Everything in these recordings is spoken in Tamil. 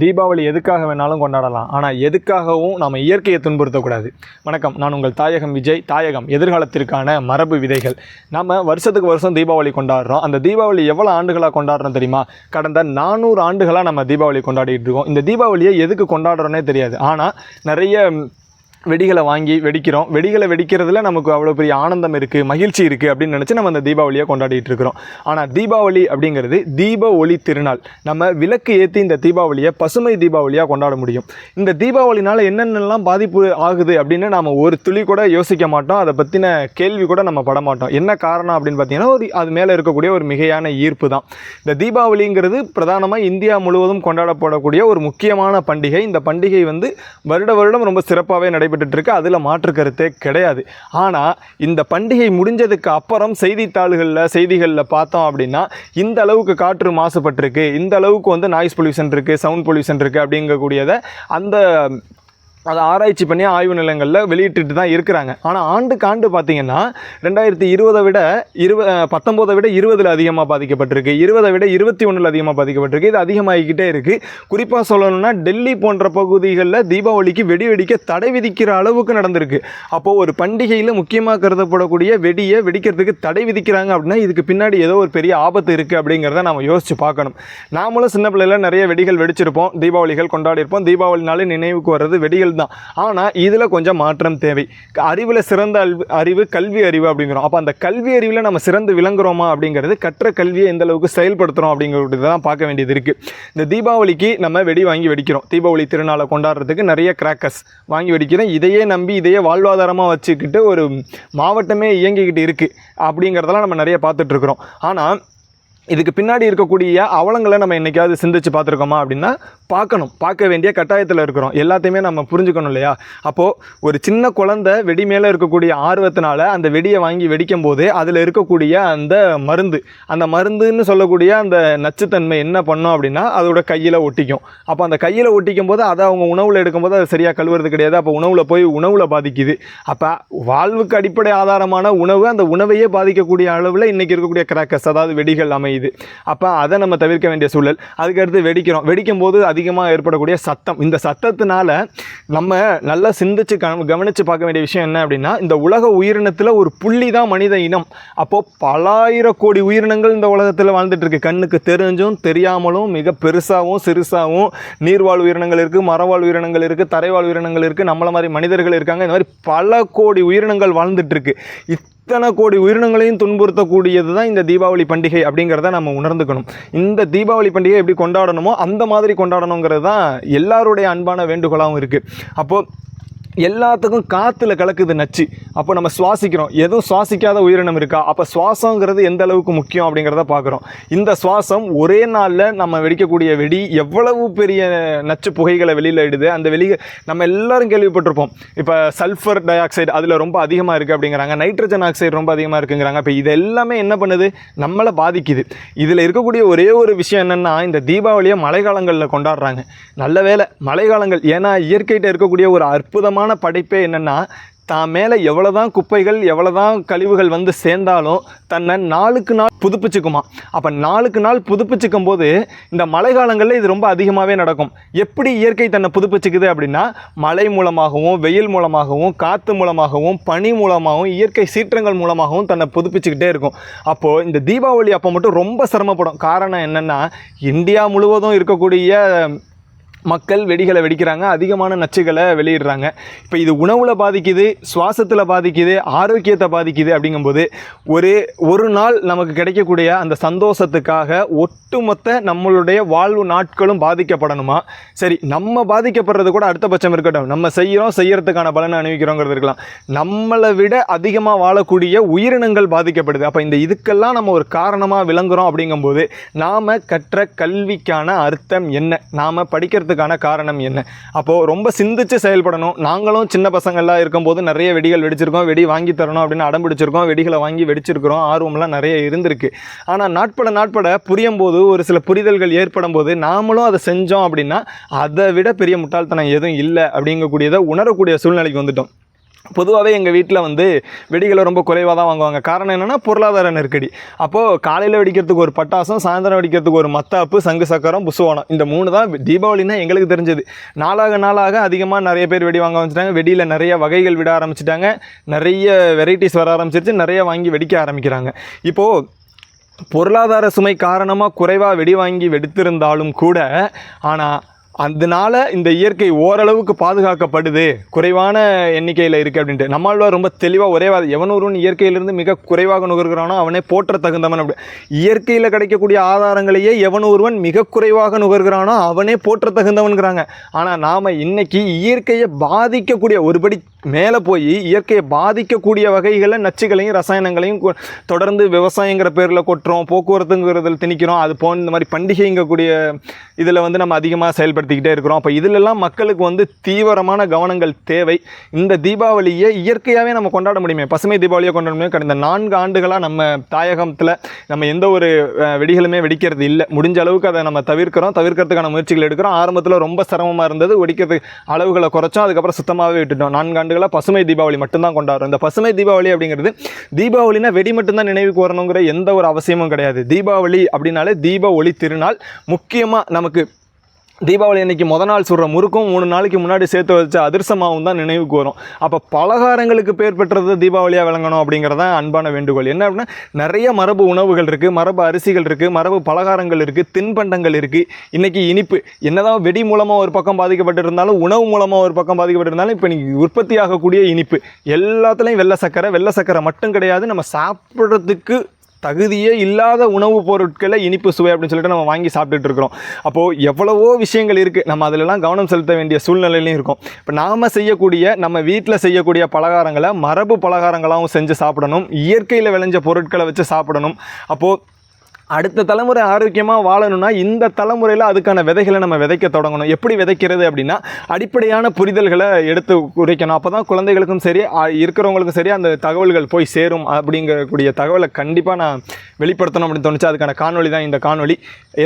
தீபாவளி எதுக்காக வேணாலும் கொண்டாடலாம். ஆனால் எதுக்காகவும் நம்ம இயற்கையை துன்புறுத்தக்கூடாது. வணக்கம் நான் உங்கள் தாயகம் விஜய். தாயகம் எதிர்காலத்திற்கான மரபு விதைகள். நம்ம வருஷத்துக்கு வருஷம் தீபாவளி கொண்டாடுறோம். அந்த தீபாவளி எவ்வளோ ஆண்டுகளாக கொண்டாடுறோம் தெரியுமா? கடந்த நானூறு ஆண்டுகளாக நம்ம தீபாவளி கொண்டாடிட்டு இருக்கோம். இந்த தீபாவளியை எதுக்கு கொண்டாடுறோன்னே தெரியாது. ஆனால் நிறைய வெடிகளை வாங்கி வெடிக்கிறோம். வெடிகளை வெடிக்கிறதுல நமக்கு அவ்வளோ பெரிய ஆனந்தம் இருக்குது மகிழ்ச்சி இருக்குது அப்படின்னு நினச்சி நம்ம அந்த தீபாவளியை கொண்டாடிட்டு இருக்கிறோம். ஆனால் தீபாவளி அப்படிங்கிறது தீப ஒளி திருநாள். நம்ம விளக்கு ஏற்றி இந்த தீபாவளியை பசுமை தீபாவளியாக கொண்டாட முடியும். இந்த தீபாவளினால் என்னென்னலாம் பாதிப்பு ஆகுது அப்படின்னு நாம் ஒரு துளி கூட யோசிக்க மாட்டோம். அதை பற்றின கேள்வி கூட நம்ம பட மாட்டோம். என்ன காரணம் அப்படின்னு பார்த்தீங்கன்னா ஒரு அது மேலே இருக்கக்கூடிய ஒரு மிகையான ஈர்ப்பு தான். இந்த தீபாவளிங்கிறது பிரதானமாக இந்தியா முழுவதும் கொண்டாடப்படக்கூடிய ஒரு முக்கியமான பண்டிகை. இந்த பண்டிகை வந்து வருட வருடம் ரொம்ப சிறப்பாகவே நடை இருக்கு அதில் மாற்று கருத்தே கிடையாது. ஆனால் இந்த பண்டிகை முடிஞ்சதுக்கு அப்புறம் செய்தித்தாள்களில் செய்திகளில் பார்த்தோம் அப்படின்னா இந்த அளவுக்கு காற்று மாசுபட்டிருக்கு. இந்த அளவுக்கு வந்து நாய்ஸ் பொல்யூஷன் இருக்குது சவுண்ட் பொல்யூஷன் இருக்குது அப்படிங்கக்கூடியதை அந்த அதை ஆராய்ச்சி பண்ணி ஆய்வு நிலையங்களில் வெளியிட்டுட்டு தான் இருக்கிறாங்க. ஆனால் ஆண்டுக்கு ஆண்டு பார்த்தீங்கன்னா ரெண்டாயிரத்தி இருபதை விட இருவ பத்தொம்போதை விட இருபதில் அதிகமாக பாதிக்கப்பட்டிருக்கு. இருபதை விட இருபத்தி ஒன்றில் அதிகமாக பாதிக்கப்பட்டிருக்கு. இது அதிகமாகிக்கிட்டே இருக்குது குறிப்பாக சொல்லணும்னா டெல்லி போன்ற பகுதிகளில் தீபாவளிக்கு வெடி வெடிக்க தடை விதிக்கிற அளவுக்கு நடந்திருக்கு. அப்போது ஒரு பண்டிகையில் முக்கியமாக கருதப்படக்கூடிய வெடியை வெடிக்கிறதுக்கு தடை விதிக்கிறாங்க அப்படின்னா இதுக்கு பின்னாடி ஏதோ ஒரு பெரிய ஆபத்து இருக்குது அப்படிங்கிறத நம்ம யோசித்து பார்க்கணும். நாமளும் சின்ன பிள்ளையில் நிறைய வெடிகள் வெடிச்சிருப்போம் தீபாவளிகள் கொண்டாடியிருப்போம். தீபாவளினாலே நினைவுக்கு வர்றது வெடிகள் தான். ஆனால் இதில் கொஞ்சம் மாற்றம் தேவை. அறிவில் சிறந்த அல்வி அறிவு கல்வி அறிவு அப்படிங்கிறோம். அப்போ அந்த கல்வி அறிவில் நம்ம சிறந்து விளங்குறோமா அப்படிங்கிறது கற்ற கல்வியை எந்த அளவுக்கு செயல்படுத்துகிறோம் அப்படிங்கிறது தான் பார்க்க வேண்டியது இருக்குது இந்த தீபாவளிக்கு நம்ம வெடி வாங்கி வெடிக்கிறோம். தீபாவளி திருநாளை கொண்டாடுறதுக்கு நிறைய கிராக்கர்ஸ் வாங்கி வெடிக்கிறோம். இதையே நம்பி இதையே வாழ்வாதாரமாக வச்சுக்கிட்டு ஒரு மாவட்டமே இயங்கிக்கிட்டு இருக்குது அப்படிங்கிறதெல்லாம் நம்ம நிறைய பார்த்துட்ருக்குறோம் ஆனால் இதுக்கு பின்னாடி இருக்கக்கூடிய அவலங்களை நம்ம என்றைக்காவது சிந்திச்சு பார்த்துருக்கோமா அப்படின்னா பார்க்கணும். பார்க்க வேண்டிய கட்டாயத்தில் இருக்கிறோம். எல்லாத்தையுமே நம்ம புரிஞ்சுக்கணும் இல்லையா? அப்போது ஒரு சின்ன குழந்தை வெடி மேலே இருக்கக்கூடிய ஆர்வத்தினால அந்த வெடியை வாங்கி வெடிக்கும் போது அதில் இருக்கக்கூடிய அந்த மருந்து அந்த மருந்துன்னு சொல்லக்கூடிய அந்த நச்சுத்தன்மை என்ன பண்ணோம் அப்படின்னா அதோட கையில் ஒட்டிக்கும். அப்போ அந்த கையில் ஒட்டிக்கும் போது அதை அவங்க உணவில் எடுக்கும்போது அது சரியாக கழுவுறது கிடையாது. அப்போ உணவில் போய் உணவில் பாதிக்குது. அப்போ வாழ்வுக்கு அடிப்படை ஆதாரமான உணவு அந்த உணவையே பாதிக்கக்கூடிய அளவில் இன்றைக்கி இருக்கக்கூடிய கிராக்கர்ஸ் அதாவது வெடிகள் அமை அமையுது அப்போ அதை நம்ம தவிர்க்க வேண்டிய சூழல். அதுக்கடுத்து வெடிக்கிறோம். வெடிக்கும் போது அதிகமாக ஏற்படக்கூடிய சத்தம். இந்த சத்தத்தினால நம்ம நல்லா சிந்திச்சு கவனித்து பார்க்க வேண்டிய விஷயம் என்ன அப்படின்னா இந்த உலக உயிரினத்தில் ஒரு புள்ளி தான் மனித இனம். அப்போது பலாயிரம் கோடி உயிரினங்கள் இந்த உலகத்தில் வாழ்ந்துட்டுருக்கு கண்ணுக்கு தெரிஞ்சும் தெரியாமலும் மிக பெருசாகவும் சிறுசாகவும் நீர்வாழ் உயிரினங்கள் இருக்குது மரவாழ் உயிரினங்கள் இருக்குது தரைவாழ் உயிரினங்கள் இருக்குது நம்மளை மாதிரி மனிதர்கள் இருக்காங்க. இந்த மாதிரி பல கோடி உயிரினங்கள் வாழ்ந்துட்டுருக்கு இத்தனை கோடி உயிரினங்களையும் துன்புறுத்தக்கூடியது தான் இந்த தீபாவளி பண்டிகை அப்படிங்கிறத நம்ம உணர்ந்துக்கணும். இந்த தீபாவளி பண்டிகை எப்படி கொண்டாடணுமோ அந்த மாதிரி கொண்டாடணுங்கிறது தான் எல்லாருடைய அன்பான வேண்டுகோளாகவும் இருக்குது அப்போது எல்லாத்துக்கும் காற்றுல கலக்குது நச்சு. அப்போ நம்ம சுவாசிக்கிறோம். எதுவும் சுவாசிக்காத உயிரினம் இருக்கா? அப்போ சுவாசங்கிறது எந்த அளவுக்கு முக்கியம் அப்படிங்கிறத பார்க்குறோம். இந்த சுவாசம் ஒரே நாளில் நம்ம வெடிக்கக்கூடிய வெடி எவ்வளவு பெரிய நச்சு புகைகளை வெளியில் இடுது? அந்த வெளியே நம்ம எல்லாரும் கேள்விப்பட்டிருப்போம். இப்போ சல்ஃபர் டை ஆக்சைடு அதில் ரொம்ப அதிகமாக இருக்குது அப்படிங்கிறாங்க. நைட்ரஜன் ஆக்சைடு ரொம்ப அதிகமாக இருக்குங்கிறாங்க. இப்போ இது எல்லாமே என்ன பண்ணுது? நம்மளை பாதிக்குது. இதில் இருக்கக்கூடிய ஒரே ஒரு விஷயம் என்னென்னா இந்த தீபாவளியை மழைக்காலங்களில் கொண்டாடுறாங்க. நல்ல வேலை மழைக்காலங்கள் ஏன்னா இயற்கைகிட்ட இருக்கக்கூடிய ஒரு அற்புதமான படைப்பே என்னென்னா தான் மேலே எவ்வளோ தான் குப்பைகள் எவ்வளோ தான் கழிவுகள் வந்து சேர்ந்தாலும் தன்னை நாளுக்கு நாள் புதுப்பிச்சுக்குமா. அப்போ நாளுக்கு நாள் புதுப்பிச்சுக்கும் போது இந்த மழை காலங்களில் இது ரொம்ப அதிகமாகவே நடக்கும். எப்படி இயற்கை தன்னை புதுப்பிச்சுக்குது அப்படின்னா மழை மூலமாகவும் வெயில் மூலமாகவும் காற்று மூலமாகவும் பனி மூலமாகவும் இயற்கை சீற்றங்கள் மூலமாகவும் தன்னை புதுப்பிச்சுக்கிட்டே இருக்கும். அப்போது இந்த தீபாவளி அப்போ மட்டும் ரொம்ப சிரமப்படும். காரணம் என்னென்னா இந்தியா முழுவதும் இருக்கக்கூடிய மக்கள் வெடிகளை வெடிக்கிறாங்க அதிகமான நச்சுகளை வெளியிடுறாங்க. இப்போ இது உணவில் பாதிக்குது சுவாசத்தில் பாதிக்குது ஆரோக்கியத்தை பாதிக்குது அப்படிங்கும்போது ஒரு ஒரு நாள் நமக்கு கிடைக்கக்கூடிய அந்த சந்தோஷத்துக்காக ஒட்டுமொத்த நம்மளுடைய வாழ்வு நாட்களும் பாதிக்கப்படணுமா? சரி நம்ம பாதிக்கப்படுறது கூட அடுத்த பட்சம் இருக்கட்டும். நம்ம செய்கிறோம் செய்கிறதுக்கான பலனை அணிவிக்கிறோங்கிறது இருக்கலாம். நம்மளை விட அதிகமாக வாழக்கூடிய உயிரினங்கள் பாதிக்கப்படுது. அப்போ இந்த இதுக்கெல்லாம் நம்ம ஒரு காரணமாக விளங்குகிறோம் அப்படிங்கும்போது நாம் கற்ற கல்விக்கான அர்த்தம் என்ன? நாம் படிக்கிறது வர்றதுக்கான காரணம் என்ன? அப்போது ரொம்ப சிந்திச்சு செயல்படணும். நாங்களும் சின்ன பசங்கள்லாம் இருக்கும்போது நிறைய வெடிகள் வெடிச்சிருக்கோம். வெடி வாங்கி தரணும் அப்படின்னு அடம் பிடிச்சிருக்கோம். வெடிகளை வாங்கி வெடிச்சிருக்கிறோம். ஆர்வம்லாம் நிறைய இருந்திருக்கு. ஆனால் நாட்பட நாட்பட புரியும் போது ஒரு சில புரிதல்கள் ஏற்படும் போது நாமளும் அதை செஞ்சோம் அப்படின்னா அதை விட பெரிய முட்டாள்தனம் எதுவும் இல்லை அப்படிங்கக்கூடியதை உணரக்கூடிய சூழ்நிலைக்கு வந்துட்டோம். பொதுவாகவே எங்கள் வீட்டில் வந்து வெடிகளை ரொம்ப குறைவாக தான் வாங்குவாங்க. காரணம் என்னென்னா பொருளாதார நெருக்கடி. அப்போது காலையில் வெடிக்கிறதுக்கு ஒரு பட்டாசம் சாயந்தரம் வெடிக்கிறதுக்கு ஒரு மத்தாப்பு சங்கு சக்கரம் புசுவானம். இந்த மூணு தான் தீபாவளினா எங்களுக்கு தெரிஞ்சது. நாளாக நாளாக அதிகமாக நிறைய பேர் வெடி வாங்க ஆரம்பிச்சிட்டாங்க. வெடியில் நிறைய வகைகள் விட ஆரம்பிச்சிட்டாங்க. நிறைய வெரைட்டிஸ் வர ஆரம்பிச்சிருச்சு. நிறைய வாங்கி வெடிக்க ஆரம்பிக்கிறாங்க. இப்போது பொருளாதார சுமை காரணமாக குறைவாக வெடி வாங்கி வெடித்திருந்தாலும் கூட ஆனால் அதனால இந்த இயற்கை ஓரளவுக்கு பாதுகாக்கப்படுது. குறைவான எண்ணிக்கையில் இருக்குது அப்படின்ட்டு. நம்மளால் ரொம்ப தெளிவாக ஒரே வாதம் எவனொருவன் இயற்கையிலிருந்து மிக குறைவாக நுகர்கிறானோ அவனே போற்ற தகுந்தவன் அப்படி. இயற்கையில் கிடைக்கக்கூடிய ஆதாரங்களையே எவன் ஒருவன் மிக குறைவாக நுகர்கிறானோ அவனே போற்ற தகுந்தவன்கிறாங்க. ஆனால் நாம் இன்றைக்கி இயற்கையை பாதிக்கக்கூடிய ஒருபடி மேலே போய் இயற்கையை பாதிக்கக்கூடிய வகைகளில் நச்சுகளையும் ரசாயனங்களையும் கொ- தொடர்ந்து விவசாயங்கிற பேரில் கொட்டுறோம் போக்குவரத்துங்கிறதில் திணிக்கிறோம் அது போன இந்த மாதிரி பண்டிகைங்கக்கூடிய இதில் வந்து நம்ம அதிகமாக செயல்படுத்திக்கிட்டே இருக்கிறோம். அப்போ இதிலெல்லாம் மக்களுக்கு வந்து தீவிரமான கவனங்கள் தேவை. இந்த தீபாவளியை இயற்கையாகவே நம்ம கொண்டாட முடியுமே பசுமை தீபாவளியை கொண்டாட முடியும் கடந்த நான்கு ஆண்டுகளாக நம்ம தாயகத்தில் நம்ம எந்த ஒரு வெடிகளுமே வெடிக்கிறது இல்லை. முடிஞ்ச அளவுக்கு அதை நம்ம தவிர்க்கிறோம் தவிர்க்கிறதுக்கான முயற்சிகள் எடுக்கிறோம். ஆரம்பத்தில் ரொம்ப சிரமமாக இருந்தது வெடிக்கிறதுக்கு அளவுகளை குறைச்சோம் அதுக்கப்புறம் சுத்தமாகவே விட்டுட்டோம். நான்கு ஆண்டுகளாக பசுமை தீபாவளி மட்டும்தான் கொண்டாடுறோம். இந்த பசுமை தீபாவளி அப்படிங்கிறது தீபாவளினா வெடி மட்டும்தான் நினைவுக்கு வரணுங்கிற எந்த ஒரு அவசியமும் கிடையாது. தீபாவளி அப்படின்னாலே தீப ஒளி திருநாள். முக்கியமாக நமக்கு தீபாவளி அன்றைக்கி முத நாள் சுடுற முறுக்கும் மூணு நாளைக்கு முன்னாடி சேர்த்து வச்ச அதிர்சமாவும் தான் நினைவுக்கு வரும் அப்போ பலகாரங்களுக்கு பேர் பெற்றது தீபாவளியாக விளங்கணும் அப்படிங்கிறத அன்பான வேண்டுகோள். என்ன அப்படின்னா நிறைய மரபு உணவுகள் இருக்குது மரபு அரிசிகள் இருக்குது மரபு பலகாரங்கள் இருக்குது தின்பண்டங்கள் இருக்குது இன்றைக்கி இனிப்பு என்னதான் வெடி மூலமாக ஒரு பக்கம் பாதிக்கப்பட்டிருந்தாலும் உணவு மூலமாக ஒரு பக்கம் பாதிக்கப்பட்டிருந்தாலும் இப்போ இன்றைக்கி உற்பத்தி ஆகக்கூடிய இனிப்பு. எல்லாத்துலேயும் வெள்ளை சக்கரை வெள்ளை சக்கரை மட்டும் கிடையாது நம்ம சாப்பிட்றதுக்கு தகுதியே இல்லாத உணவுப் பொருட்களை இனிப்பு சுவை அப்படின்னு சொல்லிட்டு நம்ம வாங்கி சாப்பிட்டுட்டு இருக்கிறோம். அப்போது எவ்வளவோ விஷயங்கள் இருக்குது நம்ம அதிலெல்லாம் கவனம் செலுத்த வேண்டிய சூழ்நிலையிலையும் இருக்கும். இப்போ நாம் செய்யக்கூடிய நம்ம வீட்டில் செய்யக்கூடிய பலகாரங்களை மரபு பலகாரங்களாகவும் செஞ்சு சாப்பிடணும். இயற்கையில் விளைஞ்ச பொருட்களை வச்சு சாப்பிடணும். அப்போது அடுத்த தலைமுறை ஆரோக்கியமாக வாழணும்னா இந்த தலைமுறையில் அதுக்கான விதைகளை நம்ம விதைக்க தொடங்கணும். எப்படி விதைக்கிறது அப்படின்னா அடிப்படையான புரிதல்களை எடுத்து குறைக்கணும் அப்போ தான் குழந்தைகளுக்கும் சரி இருக்கிறவங்களுக்கும் சரி அந்த தகவல்கள் போய் சேரும் அப்படிங்கக்கூடிய தகவலை கண்டிப்பாக நான் வெளிப்படுத்தணும் அப்படின்னு தோணுச்சு. அதுக்கான காணொலி தான் இந்த காணொலி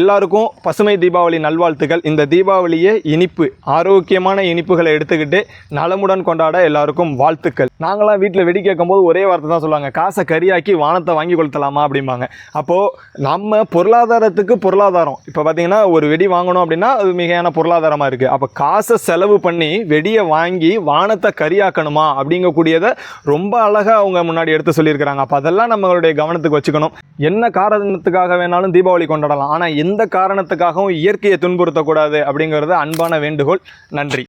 எல்லாருக்கும் பசுமை தீபாவளி நல்வாழ்த்துக்கள். இந்த தீபாவளியே இனிப்பு ஆரோக்கியமான இனிப்புகளை எடுத்துக்கிட்டு நலமுடன் கொண்டாட எல்லாருக்கும் வாழ்த்துக்கள். நாங்களாம் வீட்டில் வெடி கேட்கும்போது ஒரே வார்த்தை தான் சொல்லுவாங்க. காசை கரியாக்கி வானத்தை வாங்கி கொளுத்தலாமா அப்படிம்பாங்க. அப்போது நம்ம பொருளாதாரத்துக்கு பொருளாதாரம். இப்போ பார்த்தீங்கன்னா ஒரு வெடி வாங்கணும் அப்படின்னா அது மிகையான பொருளாதாரமாக இருக்குது அப்போ காசை செலவு பண்ணி வெடியை வாங்கி வானத்தை கரியாக்கணுமா அப்படிங்கக்கூடியதை ரொம்ப அழகாக அவங்க முன்னாடி எடுத்து சொல்லியிருக்கிறாங்க. அப்போ அதெல்லாம் நம்மளுடைய கவனத்துக்கு வச்சுக்கணும். என்ன காரணத்துக்காக வேணாலும் தீபாவளி கொண்டாடலாம். ஆனால் எந்த காரணத்துக்காகவும் இயற்கையை துன்புறுத்தக்கூடாது அப்படிங்கிறது அன்பான வேண்டுகோள். நன்றி.